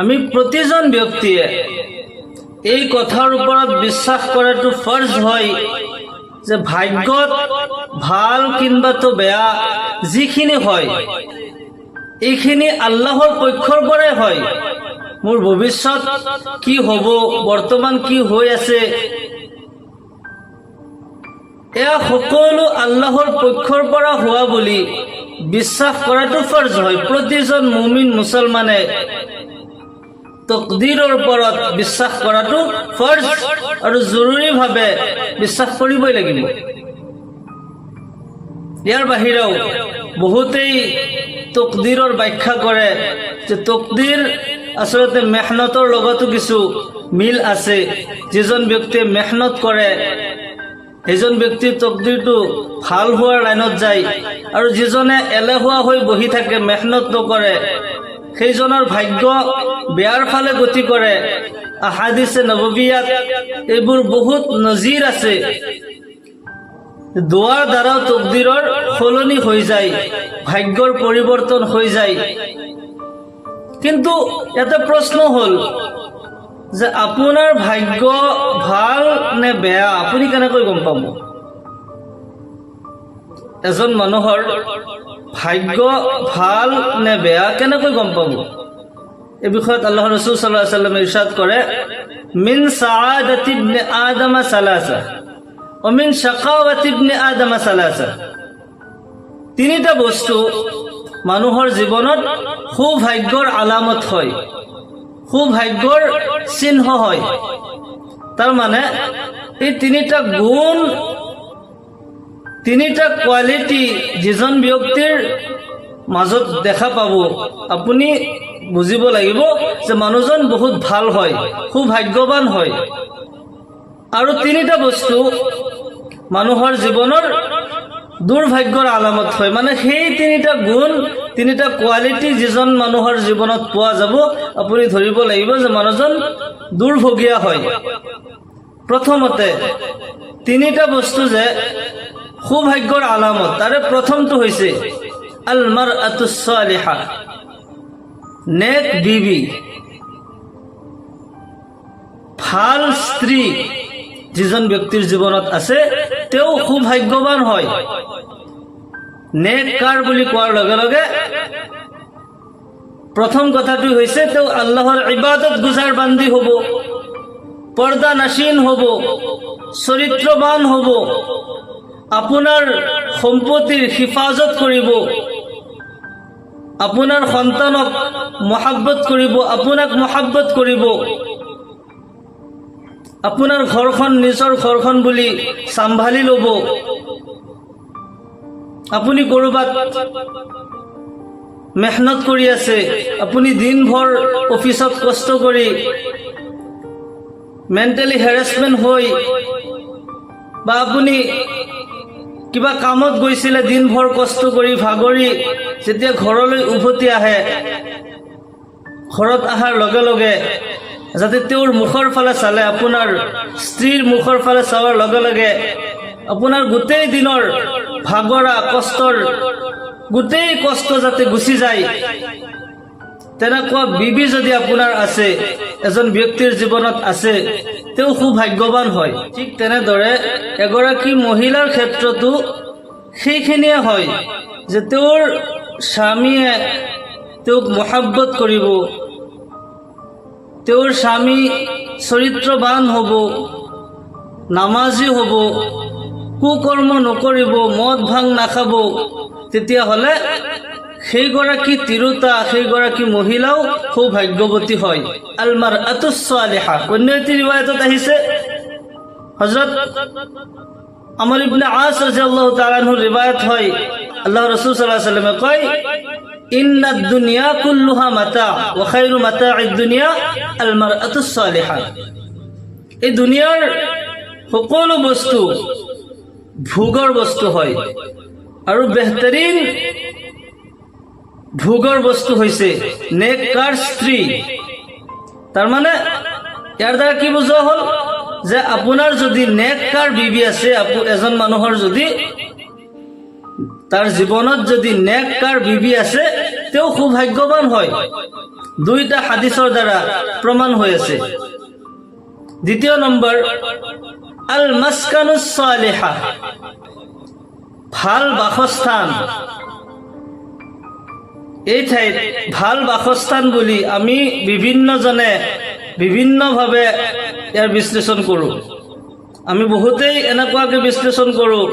আমি প্ৰতিজন ব্যক্তিয়ে এই কথাৰ ওপৰত বিশ্বাস কৰাটো ফর্জ হয় যে ভাগ্যত ভালো কিনবাতো বেয়া যিখিনি হয়, এইখিনি আল্লাহৰ পক্ষৰ পৰাই হয়। মোৰ ভৱিষ্যত কি হ'ব, বৰ্তমান কি হৈ আছে এয়া সকলো আল্লাহৰ পক্ষৰ পৰা হোৱা বুলি বিশ্বাস কৰাটো ফৰ্জ হয়। প্ৰতিজন মুমিন মুছলমানে তকদিৰৰ ওপৰত বিশ্বাস কৰাটো ফৰ্জ আৰু জৰুৰীভাৱে বিশ্বাস কৰিবই লাগিব। ইয়াৰ বাহিৰেও বহুতেই তকদিৰৰ ব্যাখ্যা কৰে যে তকদিৰ আচলতে মেহনতৰ লগতো কিছু মিল আছে। যিজন ব্যক্তিয়ে মেহনত কৰে সেইজন ব্যক্তিৰ তকদিৰটো ভালো হোৱাৰ লাইনত যায় আৰু যিজনে এলেহুৱা হৈ বহি থাকে, মেহনত নকৰে, সেইজনৰ ভাগ্য বেয়াৰ ফালে গতি কৰে। আহাদিছে নববিয়াত এইবোৰ বহুত নজিৰ আছে। দোৱাৰ দ্বাৰাও তকদিৰৰ সলনি হৈ যায়, ভাগ্যৰ পৰিৱৰ্তন হৈ যায়। কিন্তু এটা প্ৰশ্ন হ'ল যে আপোনাৰ ভাগ্য ভালো নে বেয়া, আপুনি কেনেকৈ গম পাব? এজন মানুহৰ ভাগ্য ভালো নে বেয়া কেনেকৈ গম পাব? এই বিষয়ত আল্লাহ ৰচুল চাল্লাহ সাল্লামে ইৰশাদ কৰে, মিন সাআদাতি ইবনে আদম সালাসা অমিন শাকাওয়াতি ইবনে আদম সালাসা তিনিটা বস্তু মানুহৰ জীৱনত সৌভাগ্যৰ আলামত হয়। সৌভাগ্যৰ চিহ্ন হয়। তাৰমানে এই তিনিটা গুণ, তিনিটা কোৱালিটি যিজন ব্যক্তিৰ মাজত দেখা পাব। আপুনি বুজিব লাগিব যে মানুহজন বহুত ভালো হয়, সৌভাগ্যৱান হয়। আৰু তিনিটা বস্তু মানুহৰ জীৱনৰ দুৰ্ভাগ্যৰ আলামত হয়। মানে সেই তিনিটা গুণ তিনিটা কোৱালিটি যিজন মানুহৰ জীৱনত পোৱা যাব, আপুনি ধৰিব লাগিব যে মানুহজন দুৰ্ভগীয়া হয়। প্ৰথমতে, তিনিটা বস্তু যে সৌভাগ্যৰ আলামত, তাৰে প্ৰথমটো হৈছে আলমাৰ আতুচালিহা নেক বিবি, ভালো স্ত্ৰী যিজন ব্যক্তিৰ জীৱনত আছে, তেওঁ সৌভাগ্যৱান হয়। নেক কাৰ বুলি কোৱাৰ লগে লগে প্ৰথম কথাটো হৈছে তেওঁ আল্লাহৰ ইবাদত গুজাৰ বান্ধি হ'ব, পৰ্দা নাচীন হ'ব চৰিত্ৰৱান হ'ব, আপোনাৰ সম্পত্তিৰ হিফাজত কৰিব, আপোনাৰ সন্তানক মহাব্বত কৰিব, আপোনাক মহাব্বত কৰিব, আপোনাৰ ঘৰখন নিজৰ ঘৰখন বুলি চম্ভালি ল'ব আপুনি ক'ৰবাত মেহনত কৰি আছে। আপুনি দিনভৰ অফিচত কষ্ট কৰি মেণ্টেলি হেৰাছমেণ্ট হৈ বা আপুনি কিবা কামত গৈছিলে, দিনভৰ কষ্ট কৰি ভাগৰি যেতিয়া ঘৰলৈ উভতি আহে, ঘৰত অহাৰ লগে লগে যাতে তেওঁৰ মুখৰ ফালে চালে, আপোনাৰ স্ত্ৰীৰ মুখৰ ফালে চোৱাৰ লগে লগে আপোনাৰ গোটেই দিনৰ ভাগৰা কষ্টৰ, গোটেই কষ্ট যাতে গুচি যায়। তেনেকুৱা বিবি যদি আপোনাৰ আছে, এজন ব্যক্তিৰ জীৱনত আছে, তেওঁ সৌভাগ্যৱান হয়। ঠিক তেনেদৰে এগৰাকী মহিলাৰ ক্ষেত্ৰতো সেইখিনিয়ে হয় যে তেওঁৰ স্বামীয়ে তেওঁক মহাব্বত কৰিব, তেওঁৰ স্বামী চৰিত্ৰৱান হ'ব, নামাজী হ'ব কুকৰ্ম নকৰিব, মদ ভাং নাখাব, তেতিয়াহ'লে সেইগৰাকী তিৰোতা, সেইগৰাকী মহিলাও সৌভাগ্যৱতী হয়। আলমাৰ আতুচালিহা অন্য এটি ৰিৱায়তত আহিছে। হজরত আমর ইবনে আস রাদিয়াল্লাহু তাআলা আনহু রিওয়ায়াত হয়। আল্লাহ রাসূল সাল্লাল্লাহু আলাইহি সাল্লামে কয় ইন্নাদ দুনিয়া কুল্লুহা মাতা ওয়া খায়রু মাতা'id দুনিয়া আল মারআতুস সালিহা এই দুনিয়াৰ সকলো বস্তু ভোগৰ বস্তু হয় আৰু বেহতৰীন ভোগৰ বস্তু হৈছে নেককাৰ স্ত্ৰী তাৰমানে ইয়াৰ দ্বাৰা কি বুজোৱা হ'ল? যে আপোনাৰ যদি নেককাৰ বিবি আছে এজন মানুহৰ যদি তাৰ জীৱনত যদি নেককাৰ বিবি আছে, তেওঁ সৌভাগ্যৱান হয়। দুইটা হাদিছৰ দ্বাৰা প্ৰমাণ হৈ আছে। দ্বিতীয় নম্বৰ আল মাস্কানুচালিহা ভাল বাসস্থান। এই ঠাইত ভাল বাসস্থান বুলি আমি বিভিন্নজনে বিভিন্নভাৱে ইয়াৰ বিশ্লেষণ কৰোঁ। আমি বহুতেই এনেকুৱাকৈ বিশ্লেষণ কৰোঁ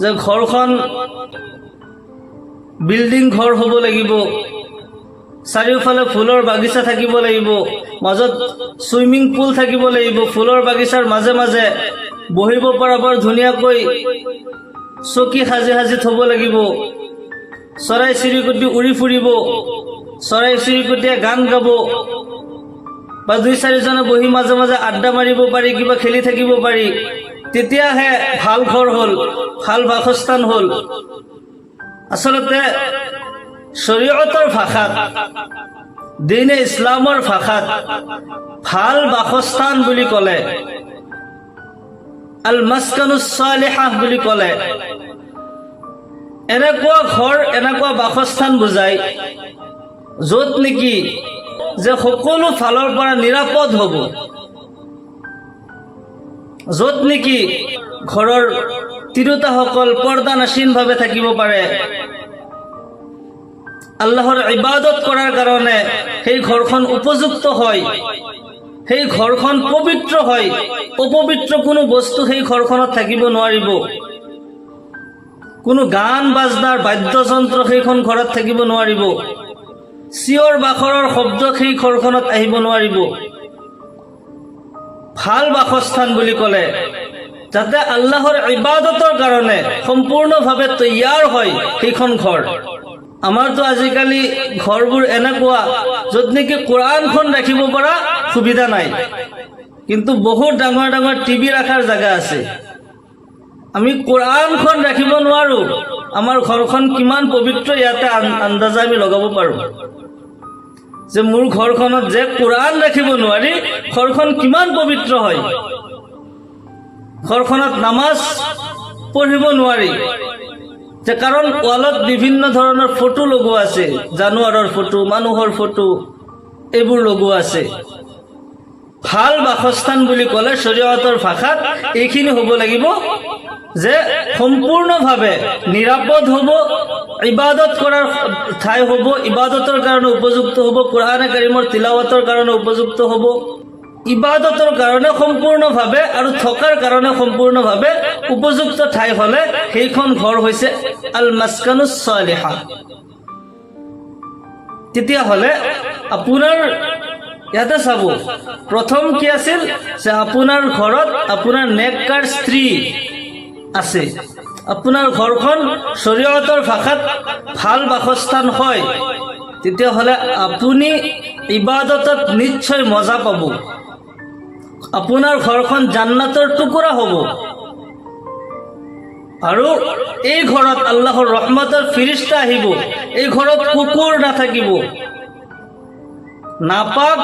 যে ঘৰখন বিল্ডিং ঘৰ হ'ব লাগিব চাৰিওফালে ফুলৰ বাগিচা থাকিব লাগিব মাজত চুইমিং পুল থাকিব লাগিব ফুলৰ বাগিচাৰ মাজে মাজে বহিব পৰা বৰ ধুনীয়াকৈ চকী সাজি সাজি থ'ব লাগিব। চৰাই চিৰিকটি উৰি ফুৰিব, চৰাই চিৰিকটিয়ে গান গাব, বা দুই চাৰিজনে বহি মাজে মাজে আড্ডা মাৰিব পাৰি, কিবা খেলি থাকিব পাৰি, তেতিয়াহে ভালো ঘৰ হ'ল, ভালো বাসস্থান হ'ল। আচলতে শৰীয়তৰ ভাষাত দিনে ইছলামৰ ভাষাত ভালো বাসস্থান বুলি ক'লে আল মাস্কানুচালিহাহ বুলি ক'লে, এনেকুৱা ঘৰ, এনেকুৱা বাসস্থান বুজায়, য'ত নেকি যে সকলো ফালৰ পৰা নিৰাপদ হ'ব। য'ত নেকি ঘৰৰ তিৰোতাসকল পৰ্দা নাচীনভাৱে থাকিব পাৰে। আল্লাহৰ ইবাদত কৰাৰ কাৰণে সেই ঘৰখন উপযুক্ত হয়। সেই ঘৰখন পবিত্ৰ হয়। অপবিত্ৰ কোনো বস্তু সেই ঘৰখনত থাকিব, নোৱাৰিব। কোনো গান, বাজনাৰ বাদ্যযন্ত্ৰ সেইখন ঘৰত থাকিব, নোৱাৰিব। চিঞৰ বাখৰৰ শব্দ সেই ঘৰখনত আহিব, নোৱাৰিব। ভালো বাসস্থান বুলি ক'লে, যাতে আল্লাহৰ ইবাদতৰ কাৰণে সম্পূৰ্ণভাৱে তৈয়াৰ হয় সেইখন ঘৰ। আমাৰতো আজিকালি ঘৰবোৰ এনেকুৱা য'ত নেকি কোৰআনখন ৰাখিব পৰা সুবিধা নাই। কিন্তু বহুত ডাঙৰ ডাঙৰ টিভি ৰখাৰ জেগা আছে। আমি কোৰআনখন ৰাখিব নোৱাৰো। আমাৰ ঘৰখন কিমান পবিত্ৰ ইয়াতে আন- আন্দাজা আমি লগাব পাৰো। যে মোৰ ঘৰখনত যে কোৰআন ৰাখিব নোৱাৰি, ঘৰখন কিমান পবিত্ৰ হয়। ঘৰখনত নামাজ পঢ়িব নোৱাৰি। যে কাৰণ ৱালত বিভিন্ন ধৰণৰ ফটো লগোৱা আছে জানুৱাৰৰ ফটো মানুহৰ ফটো এইবোৰ লগোৱা আছে। ভালো বাসস্থান বুলি ক'লে শৰীয়তৰ ভাষাত এইখিনি হ'ব লাগিব যে সম্পূৰ্ণভাৱে নিৰাপদ হ'ব, ইবাদত কৰাৰ ঠাই হ'ব, ইবাদতৰ কাৰণে উপযুক্ত হ'ব, কোৰআনে কাৰিমৰ তিলাৱতৰ কাৰণে উপযুক্ত হ'ব। ইবাদতৰ কাৰণে সম্পূৰ্ণভাৱে আৰু থকাৰ কাৰণে সম্পূৰ্ণভাৱে উপযুক্ত ঠাই হ'লে সেইখন ঘৰ হৈছে আল মাস্কানুচ চালিহা তেতিয়াহ'লে আপোনাৰ, ইয়াতে চাব, প্ৰথম কি আছিল? যে আপোনাৰ ঘৰত আপোনাৰ নেককাৰ স্ত্ৰী আছে। আপোনাৰ ঘৰখন শৰীয়তৰ ভাষাত ভালো বাসস্থান হয়। তেতিয়াহ'লে আপুনি ইবাদতত নিশ্চয় মজা পাব। আপোনাৰ ঘৰখন জান্নাতৰ টুকুৰা হ'ব। আৰু এই ঘৰত আল্লাহৰ ৰহমতৰ ফিৰিষ্টা আহিব। এই ঘৰত কুকুৰ নাথাকিব। নাপাক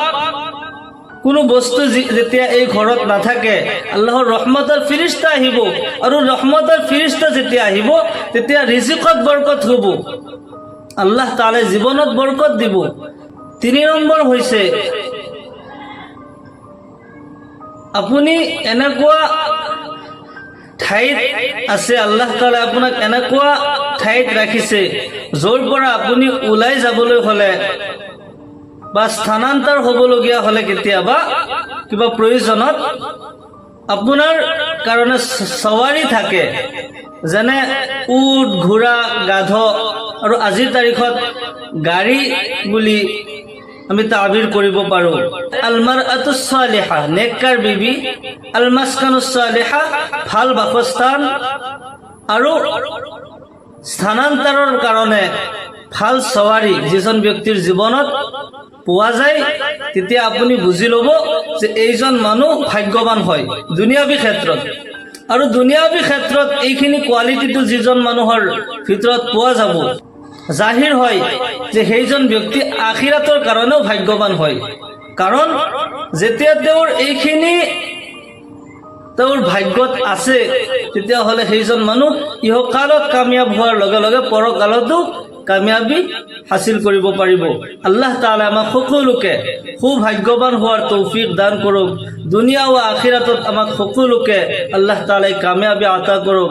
কোনো বস্তু যেতিয়া এই ঘৰত নাথাকে, আল্লাহৰ ৰহমতৰ ফিৰিষ্টা আহিব। আৰু ৰহমতৰ ফিৰিষ্টা যেতিয়া আহিব, তেতিয়া ৰিজিকত বৰকত হ'ব। আল্লাহ তালে জীৱনত বৰকত দিব। তিনি নম্বৰ হৈছে আপুনি এনেকুৱা ঠাইত আছে, আল্লাহ তালা আপোনাক এনেকুৱা ঠাইত ৰাখিছে, য'ৰ পৰা আপুনি ওলাই যাবলৈ হ'লে বা স্থানান্তৰ হ'বলগীয়া হ'লে কেতিয়াবা কিবা প্ৰয়োজনত আপোনাৰ কাৰণে চৱাৰী থাকে। যেনে উট, ঘোঁৰা, গাধ আৰু আজিৰ তাৰিখত গাড়ী বুলি আমি তাবিৰ কৰিব পাৰোঁ আলমাৰ আতুচালিহা নেককাৰ বিবি। আলমাস্কানুচালিহা ভালো বাসস্থান। আৰু স্থানান্তৰৰ কাৰণে ভালো চৱাৰী যিজন ব্যক্তিৰ জীৱনত পোৱা যায়, তেতিয়া আপুনি বুজি ল'ব যে এইজন মানুহ ভাগ্যৱান হয়, দুনিয়াবী ক্ষেত্ৰত। আৰু দুনিয়াবী ক্ষেত্ৰত এইখিনি কোৱালিটিটো যিজন মানুহৰ ভিতৰত পোৱা যাব। জাহিৰ হয় যে সেইজন ব্যক্তি আখিৰাতৰ কাৰণেও ভাগ্যৱান হয়। কাৰণ যেতিয়া তেওঁৰ এইখিনি তেওঁৰ ভাগ্যত আছে, তেতিয়াহ'লে সেইজন মানুহ ইহকালত কামিয়াব হোৱাৰ লগে লগে পৰকালতো কামিয়াবী হাচিল কৰিব পাৰিব। আল্লাহ তাআলা আমাক সকলোকে সুভাগ্যৱান হোৱাৰ তৌফিক দান কৰক। দুনিয়া আখিৰাতত আমাক সকলোকে আল্লাহ তাআলাই কামিয়াবী আতা কৰক।